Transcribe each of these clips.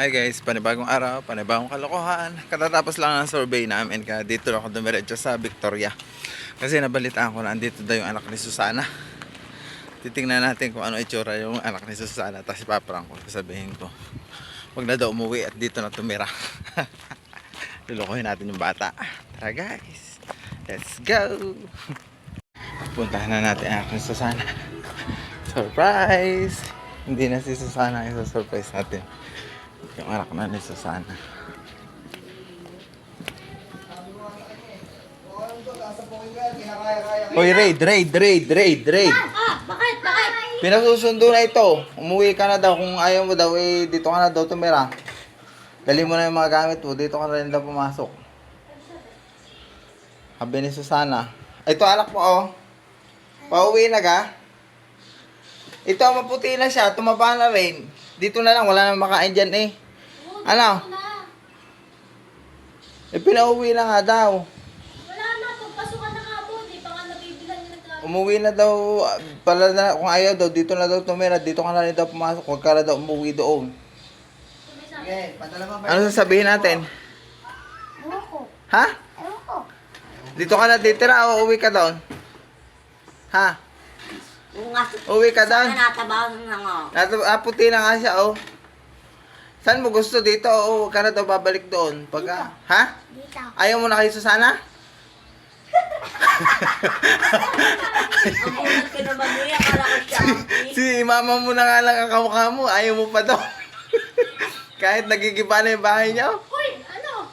Hi guys, panibagong araw, panibagong kalokohan. Katatapos lang ng survey namin kaya dito ako dumiretso sa Victoria. Kasi nabalitaan ko na andito daw yung anak ni Susana. Titingnan natin kung ano itsura yung anak ni Susana. Tapos ipaparang ko, sabihin ko. Huwag na daw umuwi at dito na tumira. Lulukohin natin yung bata. Tara guys, let's go! Puntahan na natin ang anak ni Susana. Surprise! Hindi na si Susana ang surprise natin. Yung anak na ni Susana. Hoy, raid, raid, raid, raid, raid. Ah, bakit? Bakit? Pinasusundo na ito. Umuwi ka na daw. Kung ayaw mo daw, eh, dito ka na daw tumira. Dali mo na yung mga gamit mo. Dito ka na rin daw pumasok. Sabi ni Susana. Ito, anak mo, oh. Pauwi na ka? Ito, maputi na siya. Tumaba na rin. Dito na lang. Wala na makain dyan, eh. Ano? Eh, pinauwi na nga daw. Wala na, pagpasukan na nga po, di pa nga nabibilan yung nag Umuwi na daw, pala na, kung ayaw daw, dito na daw tumira, dito ka na rin daw pumasok, huwag ka na daw umuwi doon. Ano sasabihin natin? Ewan ko. Ha? Ewan ko. Dito ka na titira o uwi ka doon? Ha? Oo nga, Uwi ka doon? sana natabaho na nga. Nato, ah, puti na nga siya, oh. Saan mo gusto dito? O huwag ka na daw babalik doon. Pag, ah, ha? Dito. Ayaw mo na kay Susana? Ang ko siya. Si mama mo na nga lang ang kamukha mo, ayaw mo pa daw. Kahit nagigiba na yung bahay niya. Uy, ano?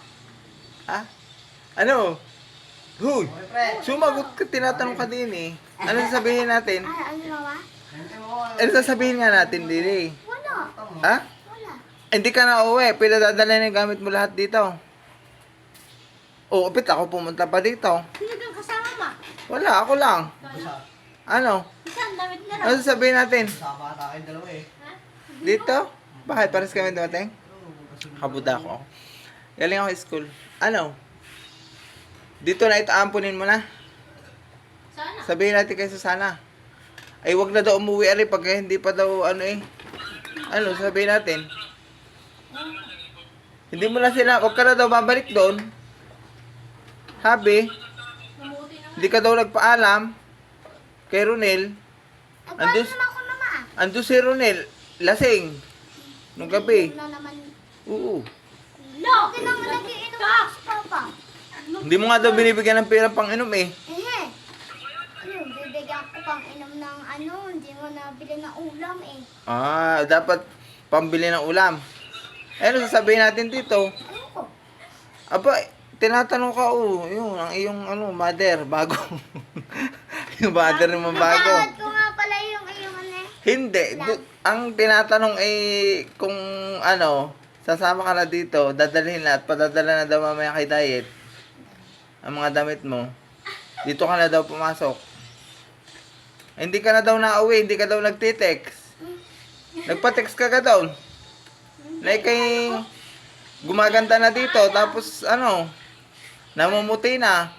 Ha? Ano? Huy! Sumagot ka, tinatanong ka din eh. Ano sasabihin natin? Ay, ano na ba? Ano sasabihin nga natin din eh? Wala. Ha? Wala. Hindi ka na uwi. Pinadadala na yung gamit mo lahat dito. Oo, pit ako pumunta pa dito. Sino kang kasama? Wala, ako lang. Ano? Isang damit na Ano sasabihin natin? Sama na kayong dalawa eh. Ha? Dito? Bakit? Pares kami dumating? Kabuda ako. Galing ako school. Ano? Dito na ito, ampunin mo na. Sana. Sabihin natin kay Susana. Ay, wag na daw umuwi ari pag hindi pa daw ano eh. Ano, sabihin natin. Hindi mo na sila, wag ka na daw babalik doon. Habi, hindi ka daw nagpaalam kay Ronel. Naman. andun si Ronel, lasing. Nung gabi. Oo. No! Bakit naman nagiinom? Hindi mo nga daw binibigyan ng pera pang inom eh. Eh, ano, bibigyan ko pang inom ng ano, hindi mo nabili ng ulam eh. Ah, dapat pambili ng ulam. Eh, ano sasabihin natin dito? Ano ko? Aba, tinatanong ka, oh, yun, ang iyong, ano, mother, bago. yung mother naman bago. Ko nga pala yung iyong ano eh. Hindi, du- ang tinatanong ay kung, ano, sasama ka na dito, dadalhin na at padadala na daw mamaya kay diet. Ang mga damit mo. Dito ka na daw pumasok. Hindi ka na daw nauwi, hindi ka daw nagtitext. Nagpa-text ka ka daw. Na ikay gumaganda na dito, tapos ano, namumuti na.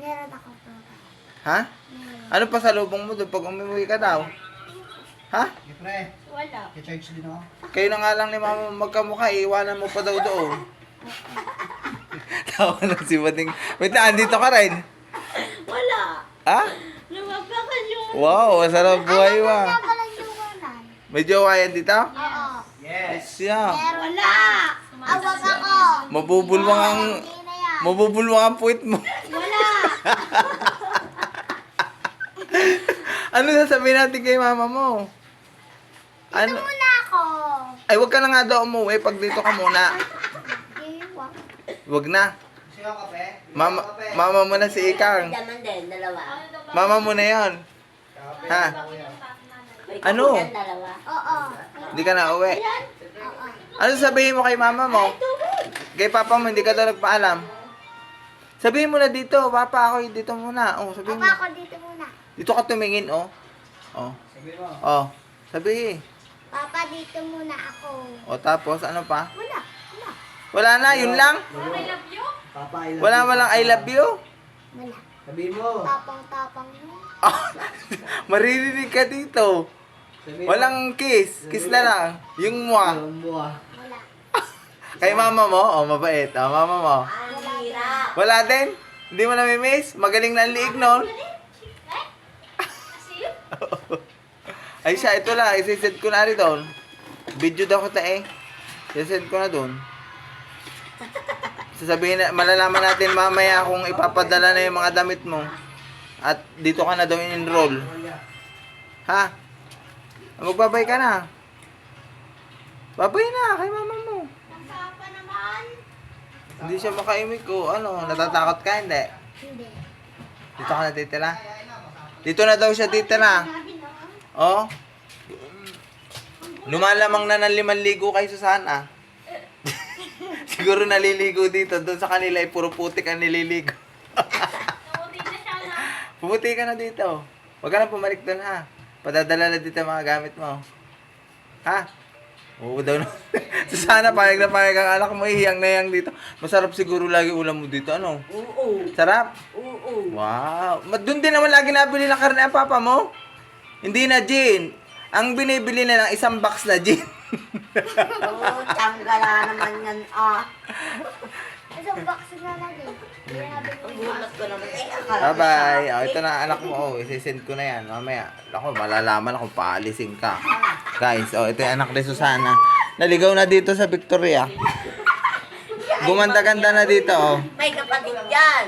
Meron ako po. Ha? Ano pa sa lubong mo doon pag umuwi ka daw? Ha? Okay, pre. Wala. Kicharge din ako. Kayo na nga lang ni mama magkamukha, iiwanan mo pa daw doon. Tawa lang si Bading. Wait na, andito ka rin. Wala. Ha? Lumabakan yung... Wow, masarap buhay Wala wa. pala yung wanan. May jowa yan dito? Oo. Yes. Siya. Wala. Awag ako. Mabubulwang ang... Mabubulwang ang puwit mo. Wala. ano sasabihin natin kay mama mo? Ano? Muna ako. Ay, wag ka na nga daw umuwi pag dito ka muna. Wag na. Nyo kape? Mama, mama mo na si Ikang. Diyan din, dalawa. Mama mo na yon. Kape. Ha? May Ano? dyan, dalawa. Oo. Hindi ka na uwi. Oo. Ano sabihin mo kay mama mo? Kay papa mo, hindi ka daw nagpaalam. Sabihin mo na dito, papa ako dito muna. Oh, sabihin mo. Papa ako dito muna. Dito ka tumingin, oh. Oh. Sabihin mo. Oh. Sabihin. Papa dito muna ako. O tapos, ano pa? Wala. Wala. Na, yun lang. Papa, I love Wala you. walang I love you. Wala. Sabihin mo. Tapang-tapang mo. Oh, maririnig ka dito. Sabihin mo. Walang kiss. Kiss na lang. Yung mwa. Alam mo ah. Wala. Kay mama mo? Oh, mabait. Oh, mama mo. Ang hirap. Wala din? Hindi mo namimiss? Magaling na ang liig noon. Kasi yun. Ay siya, ito lang. Isisend ko na rin doon. Video daw kita eh. Isisend ko na doon. Sasabihin na, malalaman natin mamaya kung ipapadala na yung mga damit mo. At dito ka na daw enroll Ha? Magbabay ka na. Babay na kay mama mo. Ang papa naman. Hindi siya makaimik ko. Ano, natatakot ka? Hindi. Hindi. Dito ka na titira? Dito na daw siya titira. Oh. Lumalamang na ng limang ligo kay Susana. Siguro naliligo dito. Doon sa kanila ay puro putik ang nililigo. Pumuti ka na dito. Huwag ka na pumalik doon ha. Padadala na dito mga gamit mo. Ha? Oo daw na. Susana, payag na payag ang anak mo. Ihiyang na hiyang dito. Masarap siguro lagi ulam mo dito. Ano? Oo. Sarap? Oo. Wow. Doon din naman lagi nabili ng karne ang papa mo. Hindi na gin. Ang binibili na lang isang box na gin. Oo, tsanggala naman yan ah. Isang box na lagi. Grabe ko. Gulat ko naman. Eh, Bye-bye. Oh, ito na anak mo. Oh, isisend ko na yan. Mamaya. Ako, malalaman ako paalisin ka. Guys, oh, ito yung anak ni Susana. Naligaw na dito sa Victoria. Gumanda-ganda na dito, oh. May kapatid yan.